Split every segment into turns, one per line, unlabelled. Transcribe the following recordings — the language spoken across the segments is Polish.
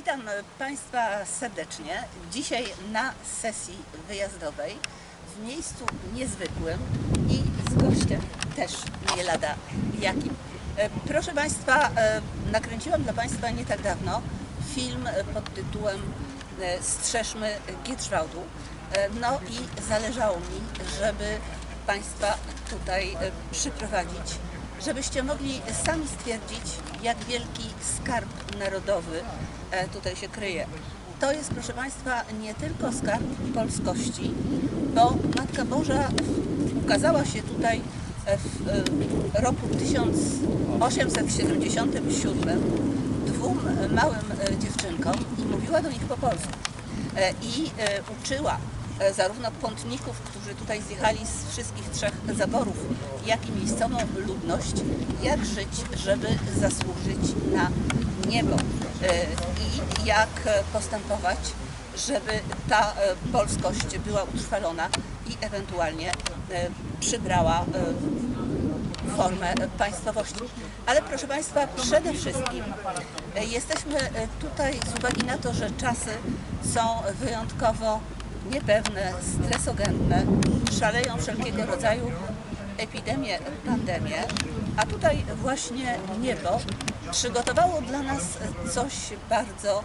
Witam Państwa serdecznie. Dzisiaj na sesji wyjazdowej w miejscu niezwykłym i z gościem też nie lada jakim. E, Proszę Państwa, e, nakręciłam dla Państwa nie tak dawno film pod tytułem e, Strzeżmy Gietrzwałdu. No i zależało mi, żeby Państwa tutaj przyprowadzić, żebyście mogli sami stwierdzić, jak wielki skarb narodowy tutaj się kryje. To jest, proszę Państwa, nie tylko skarb polskości, bo Matka Boża ukazała się tutaj e, w e, roku 1877 dwóm e, małym e, dziewczynkom i mówiła do nich po polsku. E, I e, uczyła e, zarówno pątników, którzy tutaj zjechali z wszystkich trzech zaborów, jak i miejscową ludność, jak żyć, żeby zasłużyć na niebo e, i jak postępować, żeby ta e, polskość była utrwalona i ewentualnie e, przybrała formę państwowości. Ale proszę Państwa, przede wszystkim jesteśmy tutaj z uwagi na to, że czasy są wyjątkowo niepewne, stresogenne, szaleją wszelkiego rodzaju epidemie, pandemie, a tutaj właśnie niebo przygotowało dla nas coś bardzo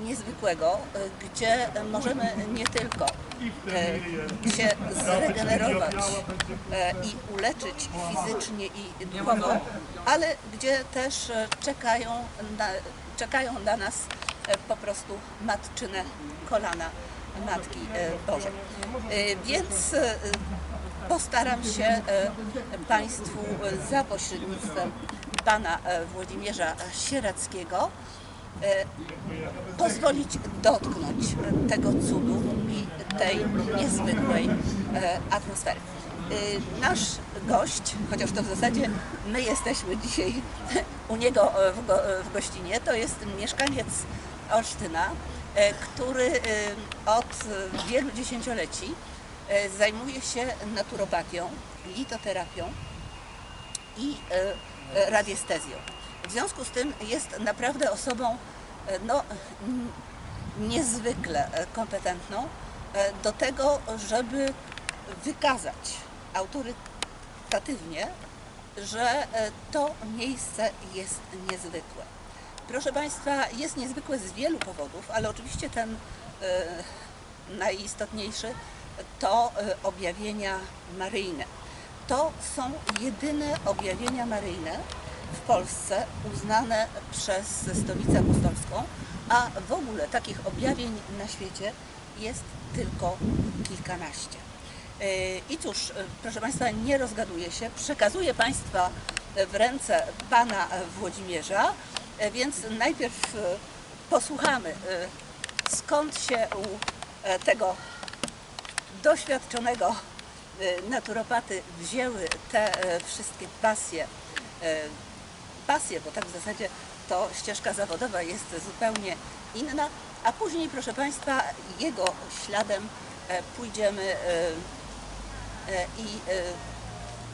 niezwykłego, gdzie możemy nie tylko e, się zregenerować e, i uleczyć fizycznie i duchowo, ale gdzie też czekają na, czekają na nas e, po prostu matczyne kolana Matki e, Bożej. E, Więc postaram się Państwu za pośrednictwem pana e, Włodzimierza Sierackiego e, pozwolić dotknąć tego cudu i tej niezwykłej e, atmosfery. Nasz gość, chociaż to w zasadzie my jesteśmy dzisiaj u niego w, go, w gościnie, to jest mieszkaniec Olsztyna, który od wielu dziesięcioleci zajmuje się naturopatią, litoterapią i e, e, radiestezją. W związku z tym jest naprawdę osobą e, no, niezwykle kompetentną do tego, żeby wykazać autorytatywnie, że to miejsce jest niezwykłe. Proszę Państwa, jest niezwykłe z wielu powodów, ale oczywiście ten najistotniejszy to objawienia maryjne. To są jedyne objawienia maryjne w Polsce uznane przez Stolicę Apostolską, a w ogóle takich objawień na świecie jest tylko kilkanaście. E, I cóż, e, proszę Państwa, nie rozgaduję się, przekazuję Państwa w ręce Pana Włodzimierza, e, więc najpierw posłuchamy, skąd się u tego doświadczonego naturopaty wzięły te e, wszystkie pasje. E, Pasje, bo tak w zasadzie to ścieżka zawodowa jest zupełnie inna, a później, proszę Państwa, jego śladem e, pójdziemy i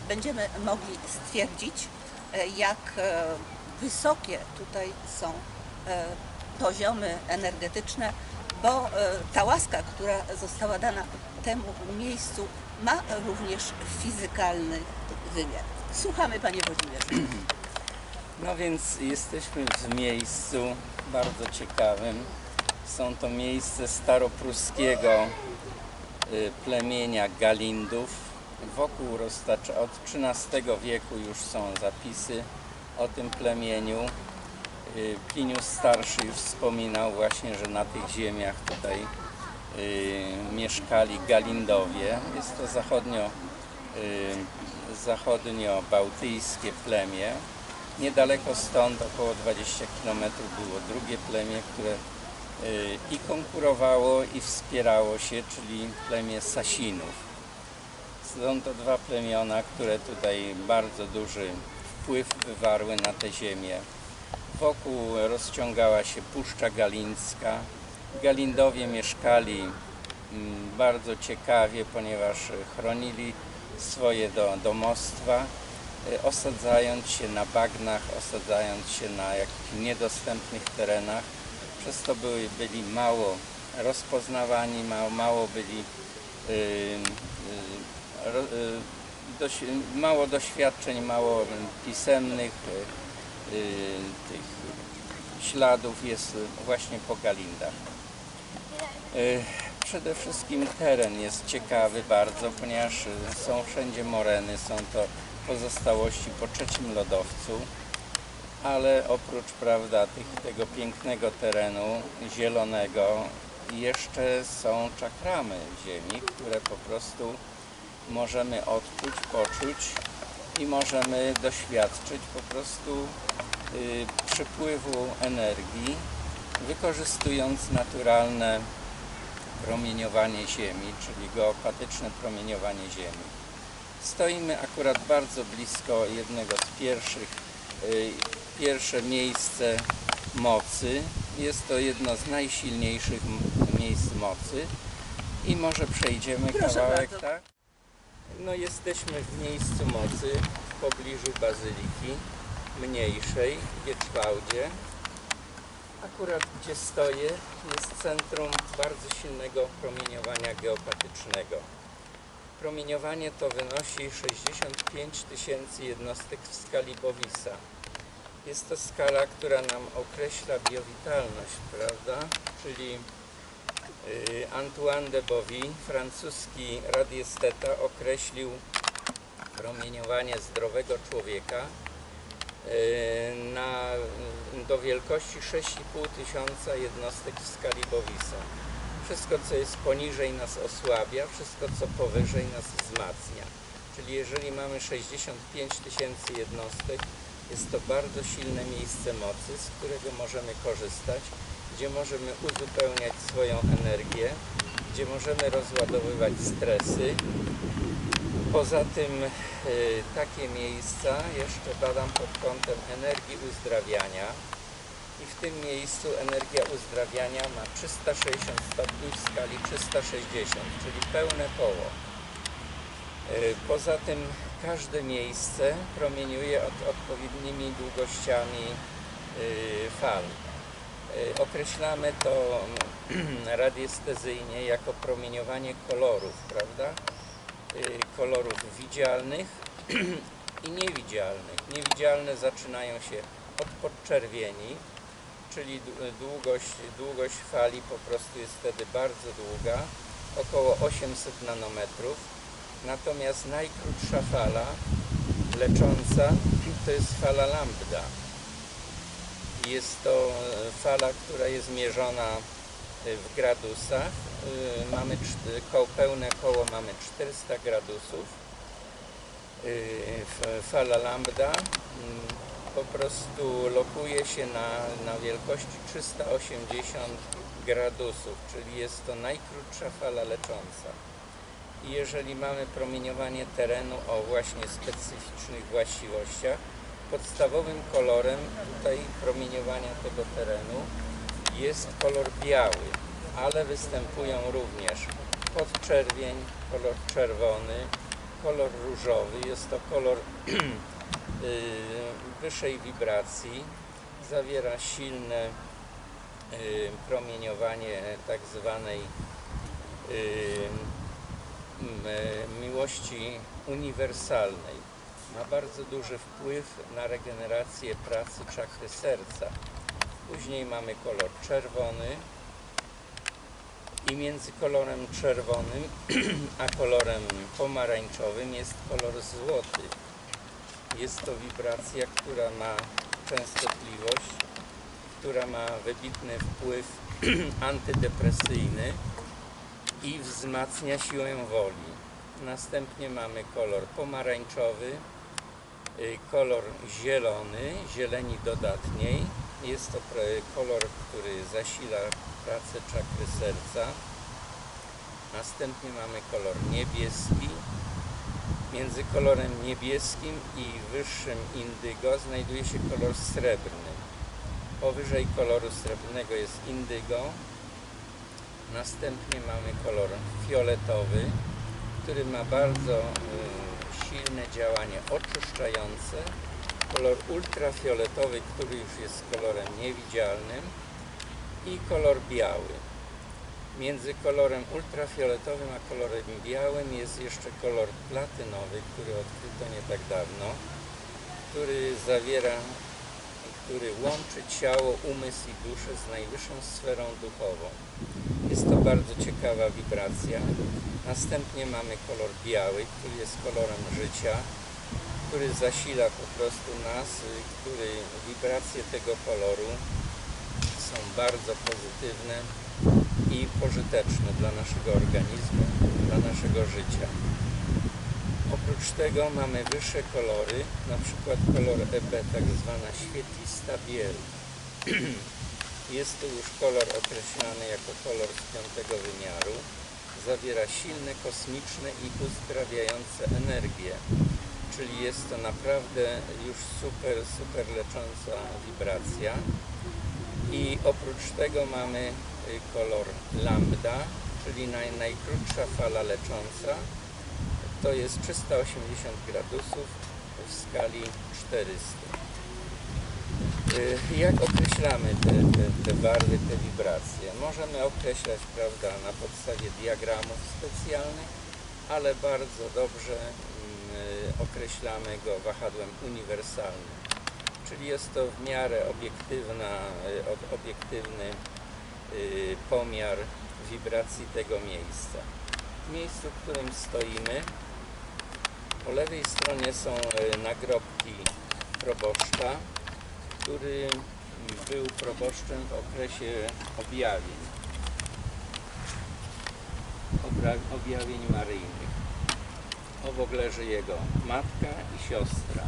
będziemy mogli stwierdzić, jak wysokie tutaj są poziomy energetyczne, bo ta łaska, która została dana temu miejscu, ma również fizykalny wymiar. Słuchamy, Panie Włodzimierzu.
No więc jesteśmy w miejscu bardzo ciekawym. Są to miejsce staropruskiego y, plemienia Galindów. Wokół roztacza od XIII wieku już są zapisy o tym plemieniu. Y, Plinius Starszy już wspominał właśnie, że na tych ziemiach tutaj mieszkali Galindowie. Jest to zachodnio, y, zachodnio-bałtyjskie plemię. Niedaleko stąd, około 20 km, było drugie plemię, które y, i konkurowało, i wspierało się, czyli plemię Sasinów. Są to dwa plemiona, które tutaj bardzo duży wpływ wywarły na tę ziemię. Wokół rozciągała się Puszcza Galincka. Galindowie mieszkali mm, bardzo ciekawie, ponieważ chronili swoje do, domostwa, y, osadzając się na bagnach, osadzając się na jakichś niedostępnych terenach. przez to byli, byli mało rozpoznawani, mało, mało byli y, y, ro, y, doś, mało doświadczeń, mało pisemnych y, y, tych śladów jest właśnie po Galindach. Y, Przede wszystkim teren jest ciekawy bardzo, ponieważ są wszędzie moreny, są to pozostałości po trzecim lodowcu, ale oprócz prawda, tych, tego pięknego terenu zielonego jeszcze są czakramy ziemi, które po prostu możemy odczuć, poczuć i możemy doświadczyć po prostu y, przypływu energii, wykorzystując naturalne promieniowanie Ziemi, czyli geopatyczne promieniowanie Ziemi. Stoimy akurat bardzo blisko jednego z pierwszych, y, pierwsze miejsce mocy. Jest to jedno z najsilniejszych miejsc mocy i może przejdziemy
Proszę
kawałek,
bardzo.
tak? No jesteśmy w miejscu mocy, w pobliżu bazyliki mniejszej, w Gieczwałdzie. Akurat gdzie stoję jest centrum bardzo silnego promieniowania geopatycznego. Promieniowanie to wynosi 65 tysięcy jednostek w skali Bowisa. Jest to skala, która nam określa biowitalność, prawda? Czyli y, Antoine de Bovy, francuski radiesteta, określił promieniowanie zdrowego człowieka na, do wielkości 6,5 tysiąca jednostek w skali Bowisa. Wszystko, co jest poniżej nas osłabia, wszystko, co powyżej nas wzmacnia. Czyli jeżeli mamy 65 tysięcy jednostek, jest to bardzo silne miejsce mocy, z którego możemy korzystać, gdzie możemy uzupełniać swoją energię, gdzie możemy rozładowywać stresy. Poza tym y, takie miejsca jeszcze badam pod kątem energii uzdrawiania i w tym miejscu energia uzdrawiania ma 360 stopni w skali 360, czyli pełne koło. Y, Poza tym każde miejsce promieniuje od odpowiednimi długościami y, fal. Określamy to radiestezyjnie jako promieniowanie kolorów, prawda? Y, Kolorów widzialnych i niewidzialnych. Niewidzialne zaczynają się od podczerwieni, czyli dłu- długość, długość fali po prostu jest wtedy bardzo długa, około 800 nanometrów. Natomiast najkrótsza fala lecząca to jest fala lambda. Jest to e, fala, która jest mierzona w gradusach. E, Mamy koło, pełne koło mamy 400 gradusów. F- Fala lambda mm, po prostu lokuje się na, na wielkości 380 gradusów, czyli jest to najkrótsza fala lecząca. I jeżeli mamy promieniowanie terenu o właśnie specyficznych właściwościach, podstawowym kolorem tutaj promieniowania tego terenu jest kolor biały, ale występują również podczerwień, kolor czerwony, kolor różowy. Jest to kolor y, wyższej wibracji, zawiera silne y, promieniowanie tak zwanej y, miłości uniwersalnej. Ma bardzo duży wpływ na regenerację pracy czakry serca. Później mamy kolor czerwony i między kolorem czerwonym a kolorem pomarańczowym jest kolor złoty. Jest to wibracja, która ma częstotliwość, która ma wybitny wpływ antydepresyjny i wzmacnia siłę woli. Następnie mamy kolor pomarańczowy, y, kolor zielony, zieleni dodatniej. Jest to kolor, który zasila pracę czakry serca. Następnie mamy kolor niebieski. Między kolorem niebieskim i wyższym indygo znajduje się kolor srebrny. Powyżej koloru srebrnego jest indygo, Następnie mamy kolor fioletowy, który ma bardzo y, silne działanie oczyszczające. Kolor ultrafioletowy, który już jest kolorem niewidzialnym. i kolor biały. Między kolorem ultrafioletowym a kolorem białym jest jeszcze kolor platynowy, który odkryto nie tak dawno, który zawiera, który łączy ciało, umysł i duszę z najwyższą sferą duchową. Jest to bardzo ciekawa wibracja. Następnie mamy kolor biały, który jest kolorem życia, który zasila po prostu nas, y, który wibracje tego koloru są bardzo pozytywne i pożyteczne dla naszego organizmu, dla naszego życia. Oprócz tego mamy wyższe kolory, na przykład kolor EB, tak zwana świetlista biel. Jest to już kolor określany jako kolor z piątego wymiaru. Zawiera silne, kosmiczne i uzdrawiające energie, czyli jest to naprawdę już super, super lecząca wibracja. I oprócz tego mamy y, kolor lambda, czyli naj, najkrótsza fala lecząca. To jest 380 gradusów w skali 400. Y, Jak określamy te, te, te barwy, te wibracje? Możemy określać prawda, na podstawie diagramów specjalnych, ale bardzo dobrze określamy go wahadłem uniwersalnym. Czyli jest to w miarę obiektywna, y, ob- obiektywny y, pomiar wibracji tego miejsca. W miejscu, w którym stoimy, po lewej stronie są y, nagrobki proboszcza, który był proboszczem w okresie objawień, objawień maryjnych. Obok leży jego matka i siostra.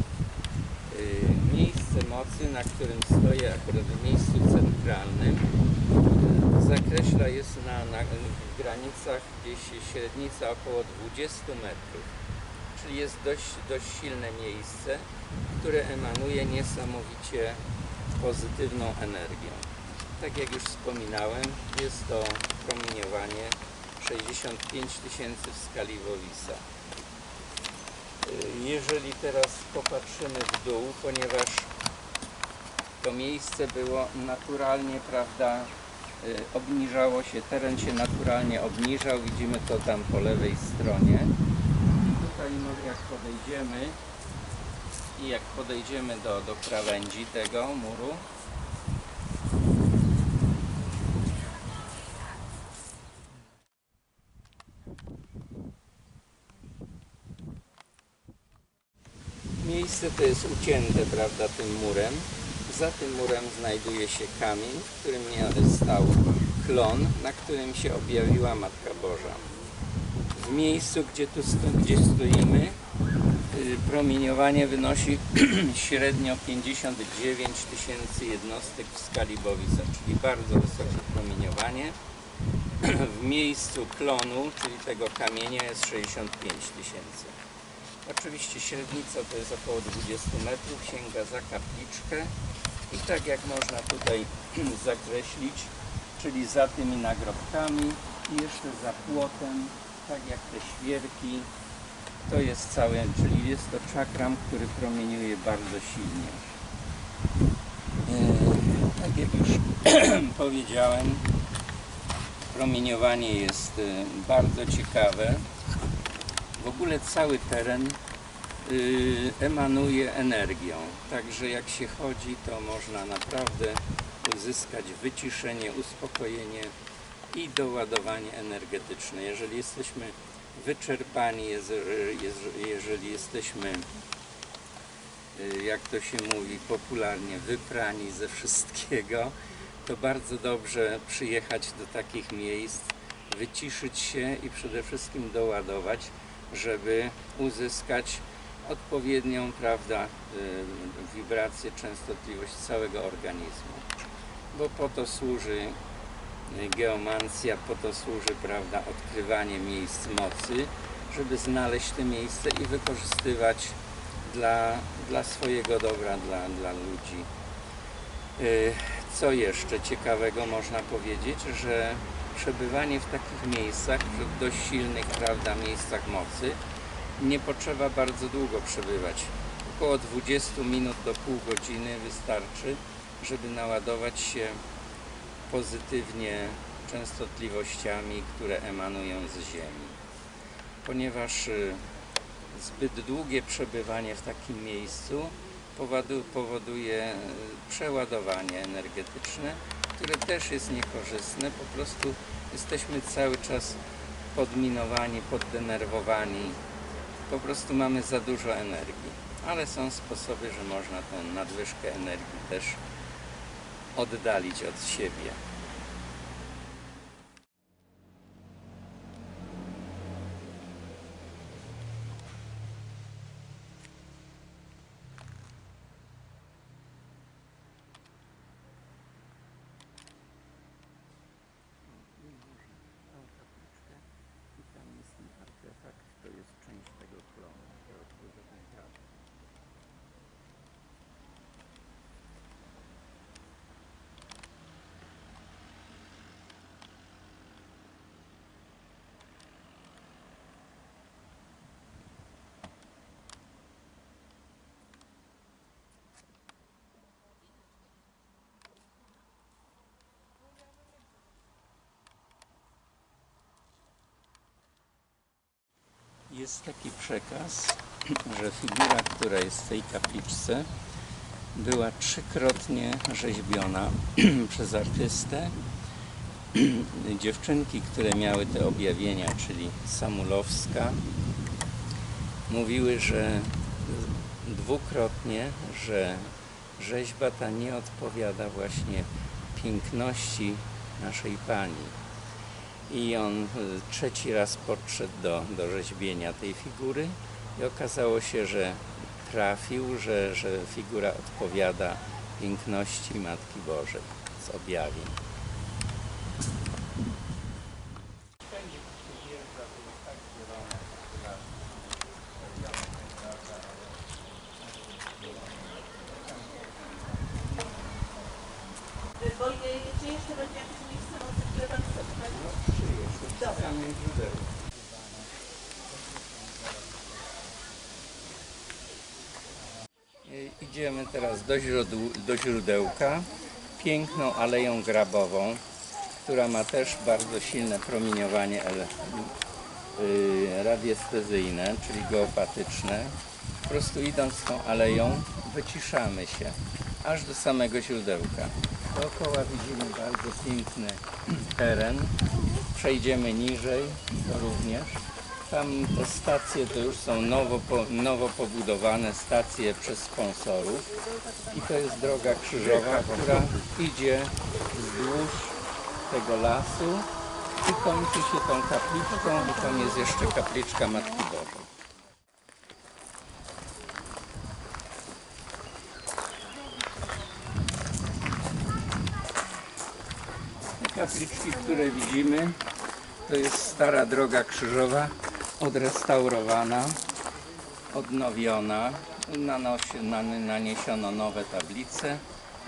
Y, Miejsce mocy, na którym stoję akurat w miejscu centralnym, y, zakreśla jest na, na w granicach gdzieś średnica około 20 metrów. Czyli jest dość, dość silne miejsce, które emanuje niesamowicie pozytywną energią. Tak jak już wspominałem, jest to promieniowanie 65 tysięcy w skali Wowisa. Jeżeli teraz popatrzymy w dół, ponieważ to miejsce było naturalnie, prawda, y, obniżało się, teren się naturalnie obniżał, widzimy to tam po lewej stronie. I tutaj no, jak podejdziemy i jak podejdziemy do, do krawędzi tego muru, Miejsce to jest ucięte, prawda, tym murem. Za tym murem znajduje się kamień, w którym stał klon, na którym się objawiła Matka Boża. W miejscu, gdzie tu gdzie stoimy, y, promieniowanie wynosi średnio 59 tysięcy jednostek w skali Bowisa, czyli bardzo wysokie promieniowanie. W miejscu klonu, czyli tego kamienia jest 65 tysięcy. Oczywiście średnica to jest około 20 metrów, sięga za kapliczkę i tak jak można tutaj zakreślić, czyli za tymi nagrobkami i jeszcze za płotem, tak jak te świerki, to jest całe, czyli jest to czakram, który promieniuje bardzo silnie. E, Tak jak już powiedziałem, promieniowanie jest e, bardzo ciekawe. W ogóle cały teren y, emanuje energią. Także jak się chodzi, to można naprawdę uzyskać wyciszenie, uspokojenie i doładowanie energetyczne. Jeżeli jesteśmy wyczerpani, jeżeli jesteśmy, y, jak to się mówi popularnie, wyprani ze wszystkiego, to bardzo dobrze przyjechać do takich miejsc, wyciszyć się i przede wszystkim doładować, żeby uzyskać odpowiednią, prawda, wibrację, częstotliwość całego organizmu. Bo po to służy y, geomancja, po to służy, prawda, odkrywanie miejsc mocy, żeby znaleźć te miejsce i wykorzystywać dla, dla swojego dobra, dla, dla ludzi. Y, Co jeszcze ciekawego można powiedzieć, że przebywanie w takich miejscach, w dość silnych, prawda, miejscach mocy, nie potrzeba bardzo długo przebywać. Około 20 minut do pół godziny wystarczy, żeby naładować się pozytywnie częstotliwościami, które emanują z Ziemi. Ponieważ y, zbyt długie przebywanie w takim miejscu powodu- powoduje y, przeładowanie energetyczne, które też jest niekorzystne. Po prostu jesteśmy cały czas podminowani, poddenerwowani. Po prostu mamy za dużo energii. Ale są sposoby, że można tę nadwyżkę energii też oddalić od siebie. I tam jest ten artefakt, to jest część tego klonu, to odpowiednio działa. Jest taki przekaz, że figura, która jest w tej kapliczce, była trzykrotnie rzeźbiona przez artystę. Dziewczynki, które miały te objawienia, czyli Samulowska, mówiły, że dwukrotnie, że rzeźba ta nie odpowiada właśnie piękności naszej Pani. I on y, trzeci raz podszedł do, do rzeźbienia tej figury i okazało się, że trafił, że, że figura odpowiada piękności Matki Bożej z objawień.
Bo y, czy jeszcze będzie jakieś miejsce mocy, które Pan chce pokazać? Dobra.
I- Idziemy teraz do, źródł, do źródełka, piękną aleją grabową, która ma też bardzo silne promieniowanie y, radiestezyjne, czyli geopatyczne. Po prostu idąc tą aleją wyciszamy się aż do samego źródełka. Dookoła widzimy bardzo piękny teren. Przejdziemy niżej, również. Tam te stacje to już są nowo, nowo pobudowane stacje przez sponsorów. I to jest droga krzyżowa, która idzie wzdłuż tego lasu i kończy się tą kapliczką i tam jest jeszcze kapliczka Matki Bożej. Te kapliczki, które widzimy, to jest stara droga krzyżowa, odrestaurowana, odnowiona, nanosi, nan, naniesiono nowe tablice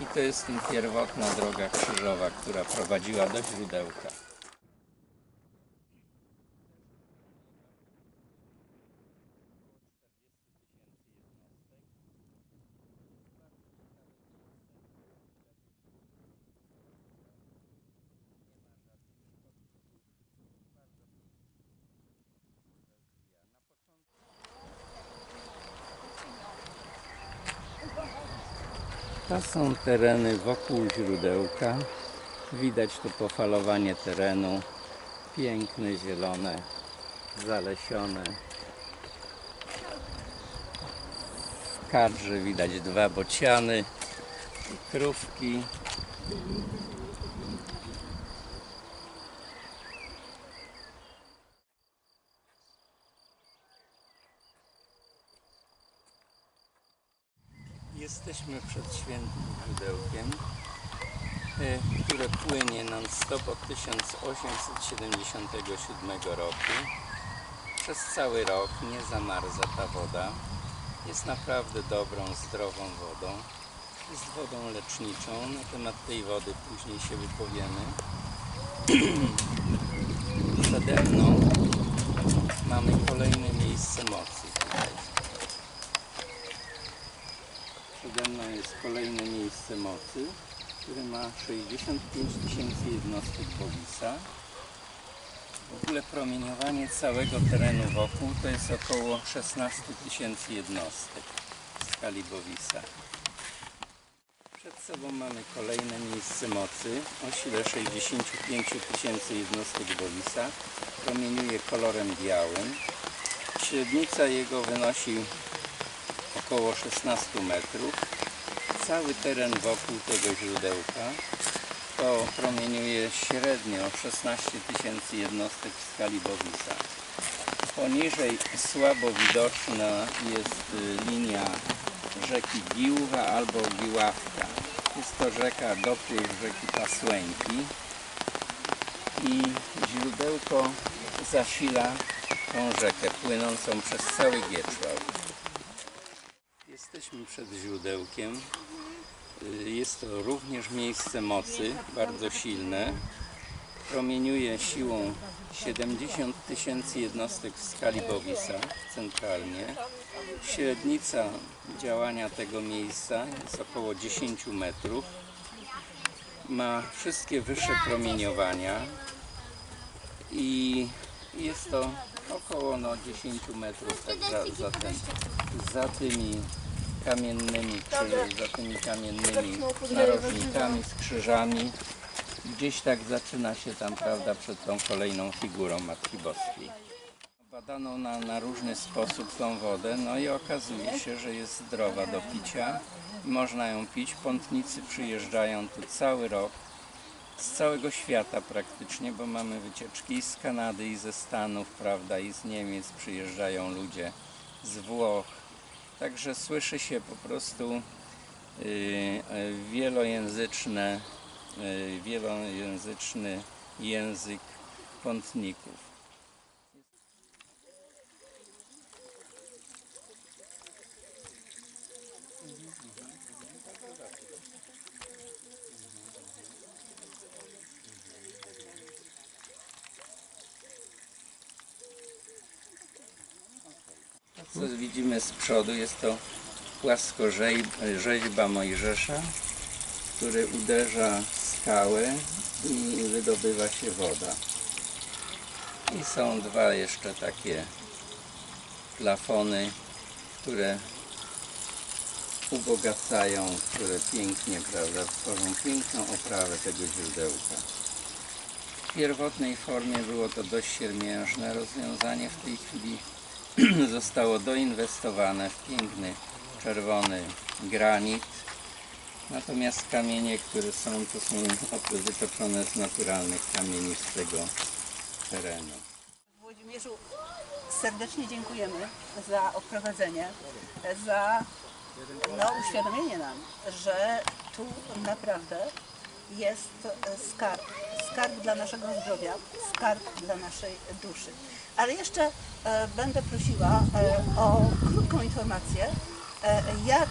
i to jest pierwotna droga krzyżowa, która prowadziła do źródełka. Są tereny wokół źródełka. Widać tu pofalowanie terenu. Piękne, zielone, zalesione. W kadrze widać dwa bociany i krówki. Jesteśmy przed świętym źródełkiem, e, które płynie non-stop od 1877 roku. Przez cały rok nie zamarza ta woda. Jest naprawdę dobrą, zdrową wodą. Jest wodą leczniczą. Na temat tej wody później się wypowiemy. Przede mną mamy kolejne miejsce mocy Przede mną jest kolejne miejsce mocy. który ma 65 tysięcy jednostek Bowisa. W ogóle promieniowanie całego terenu wokół to jest około 16 tysięcy jednostek w skali Bowisa. Przed sobą mamy kolejne miejsce mocy o sile 65 tysięcy jednostek Bowisa. Promieniuje kolorem białym. Średnica jego wynosi około 16 metrów. Cały teren wokół tego źródełka to promieniuje średnio 16 tysięcy jednostek w skali Bowisa. Poniżej słabo widoczna jest y, linia rzeki Giłwa albo Giławka. Jest to rzeka dopływ rzeki Pasłęki i źródełko zasila tą rzekę płynącą przez cały Gieczław. Jesteśmy przed źródełkiem. Y, Jest to również miejsce mocy, bardzo silne. Promieniuje siłą 70 tysięcy jednostek w skali Bowisa centralnie. Średnica działania tego miejsca jest około 10 metrów. Ma wszystkie wyższe promieniowania i jest to około no, 10 metrów tak za, za, tym, za tymi kamiennymi, krzyż, za tymi kamiennymi narożnikami z krzyżami. Gdzieś tak zaczyna się tam, prawda, przed tą kolejną figurą Matki Boskiej. Badano na, na różny sposób tą wodę, no i okazuje się, że jest zdrowa do picia. Można ją pić. Pątnicy przyjeżdżają tu cały rok z całego świata praktycznie, bo mamy wycieczki i z Kanady, i ze Stanów, prawda, i z Niemiec przyjeżdżają ludzie, z Włoch. Także słyszy się po prostu y, y, wielojęzyczne, y, wielojęzyczny język pątników. Co widzimy z przodu jest to płaskorzeźba Mojżesza, który uderza skałę i wydobywa się woda. I są dwa jeszcze takie plafony, które ubogacają, które pięknie, prawda, tworzą piękną oprawę tego źródełka. W pierwotnej formie było to dość siermiężne rozwiązanie, w tej chwili zostało doinwestowane w piękny czerwony granit. Natomiast kamienie, które są, to są wytoczone z naturalnych kamieni z tego terenu.
Włodzimierzu, serdecznie dziękujemy za odprowadzenie, za no, uświadomienie nam, że tu naprawdę jest skarb. Skarb dla naszego zdrowia, skarb dla naszej duszy. Ale jeszcze e, będę prosiła e, o krótką informację, e, jak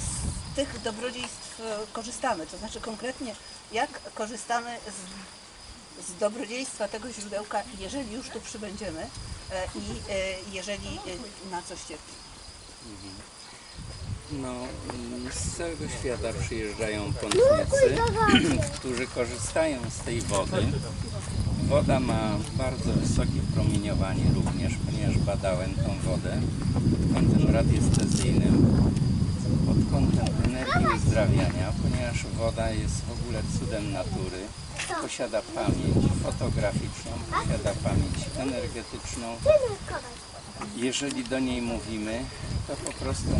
z tych dobrodziejstw korzystamy, to znaczy konkretnie jak korzystamy z z dobrodziejstwa tego źródełka, jeżeli już tu przybędziemy i jeżeli na coś cierpi.
No, mm, z całego świata przyjeżdżają pątnicy, którzy korzystają z tej wody. Woda ma bardzo wysokie promieniowanie również, ponieważ badałem tą wodę pod kątem radiestezyjnym, pod kątem energii uzdrawiania, ponieważ woda jest w ogóle cudem natury. Posiada pamięć fotograficzną, posiada pamięć energetyczną, jeżeli do niej mówimy, to po prostu.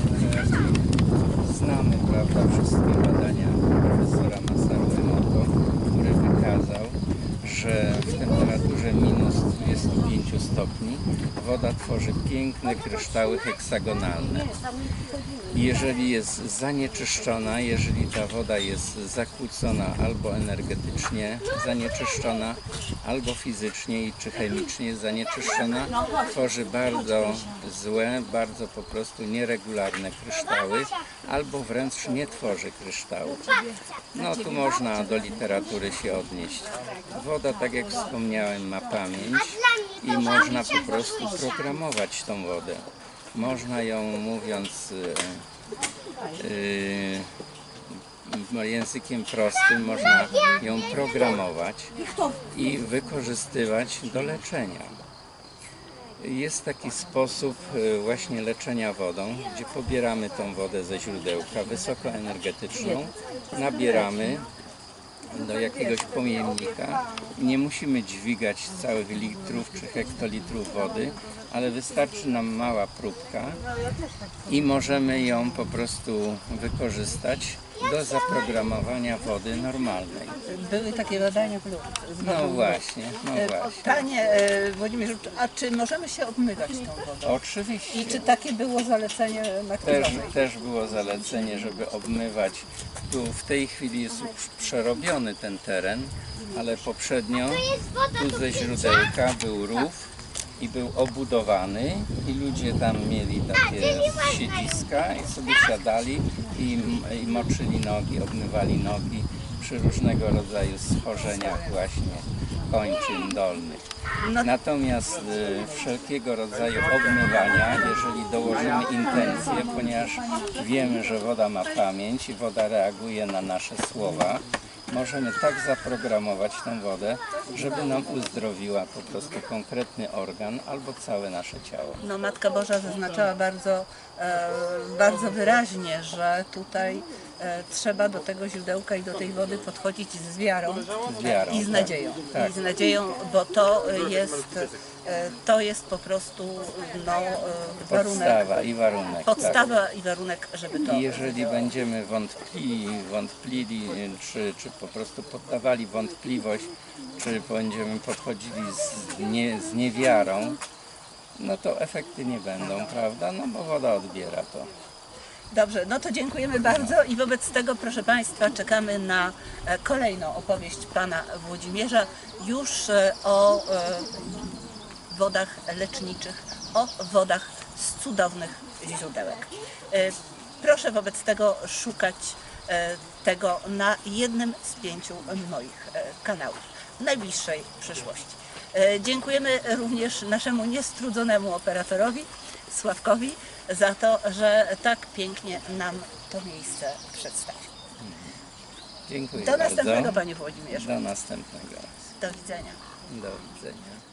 Znamy, prawda, wszystkie badania profesora Masaru Emoto, który wykazał, że stopni woda tworzy piękne kryształy heksagonalne. Jeżeli jest zanieczyszczona, jeżeli ta woda jest zakłócona albo energetycznie zanieczyszczona, albo fizycznie czy chemicznie zanieczyszczona, tworzy bardzo złe, bardzo po prostu nieregularne kryształy, albo wręcz nie tworzy kryształu. No tu można do literatury się odnieść. Woda, tak jak wspomniałem, ma pamięć i można po prostu programować tą wodę. Można ją, mówiąc bo językiem prostym można ją programować i wykorzystywać do leczenia. Jest taki sposób e, właśnie leczenia wodą, gdzie pobieramy tą wodę ze źródełka wysokoenergetyczną, nabieramy do jakiegoś pojemnika. Nie musimy dźwigać całych litrów czy hektolitrów wody, ale wystarczy nam mała próbka i możemy ją po prostu wykorzystać do zaprogramowania wody normalnej.
Były takie badania w Lourdes.
No właśnie, no
E,
właśnie.
Panie e, Włodzimierzu, a czy możemy się obmywać tą wodą?
Oczywiście.
I czy takie było zalecenie na
Też, też było zalecenie, żeby obmywać. Tu w tej chwili jest już przerobiony ten teren, ale poprzednio tu ze źródełka był rów i był obudowany i ludzie tam mieli takie siedziska i sobie siadali i, i moczyli nogi, obmywali nogi przy różnego rodzaju schorzeniach właśnie kończyn dolnych.
No,
Natomiast y, wszelkiego rodzaju obmywania, jeżeli dołożymy intencję, ponieważ wiemy, że woda ma pamięć i woda reaguje na nasze słowa, możemy tak zaprogramować tą wodę, żeby nam uzdrowiła po prostu konkretny organ albo całe nasze ciało.
no Matka Boża zaznaczała bardzo, e, bardzo wyraźnie, że tutaj trzeba do tego źródełka i do tej wody podchodzić z wiarą,
Z wiarą,
i z
tak.
nadzieją.
Tak.
I z nadzieją, bo to jest, e, to jest po prostu no, e, warunek,
Podstawa i warunek. tak.
podstawa i warunek, żeby to
I jeżeli będziemy wątpili, wątplili, czy, czy po prostu poddawali wątpliwość, czy będziemy podchodzili z, nie, z niewiarą, no to efekty nie będą, prawda? No bo woda odbiera to.
Dobrze, no to dziękujemy bardzo i wobec tego, proszę Państwa, czekamy na e, kolejną opowieść Pana Włodzimierza już e, o e, wodach leczniczych, o wodach z cudownych źródełek. Proszę wobec tego szukać tego na jednym z pięciu moich kanałów w najbliższej przyszłości. Dziękujemy również naszemu niestrudzonemu operatorowi Sławkowi za to, że tak pięknie nam to miejsce przedstawił.
Dziękuję
Do następnego
bardzo.
Panie Włodzimierzu.
Do następnego.
Do widzenia.
Do widzenia.